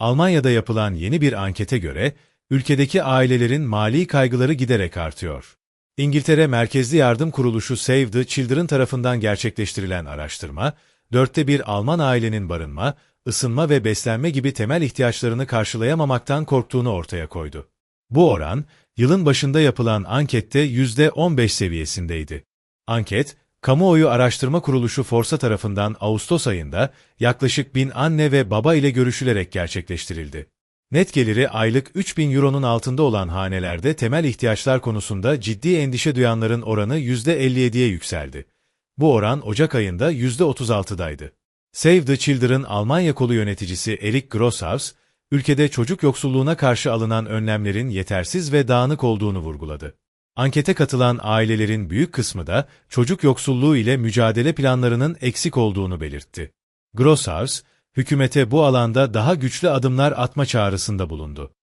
Almanya'da yapılan yeni bir ankete göre, ülkedeki ailelerin mali kaygıları giderek artıyor. İngiltere Merkezli Yardım Kuruluşu Save the Children tarafından gerçekleştirilen araştırma, dörtte bir Alman ailenin barınma, ısınma ve beslenme gibi temel ihtiyaçlarını karşılayamamaktan korktuğunu ortaya koydu. Bu oran, yılın başında yapılan ankette %15 seviyesindeydi. Anket, Kamuoyu Araştırma Kuruluşu Forsa tarafından Ağustos ayında yaklaşık 1000 anne ve baba ile görüşülerek gerçekleştirildi. Net geliri aylık 3000 euronun altında olan hanelerde temel ihtiyaçlar konusunda ciddi endişe duyanların oranı %57'ye yükseldi. Bu oran Ocak ayında %36'daydı. Save the Children Almanya kolu yöneticisi Erik Grosshaus, ülkede çocuk yoksulluğuna karşı alınan önlemlerin yetersiz ve dağınık olduğunu vurguladı. Ankete katılan ailelerin büyük kısmı da çocuk yoksulluğu ile mücadele planlarının eksik olduğunu belirtti. Grosshaus, hükümete bu alanda daha güçlü adımlar atma çağrısında bulundu.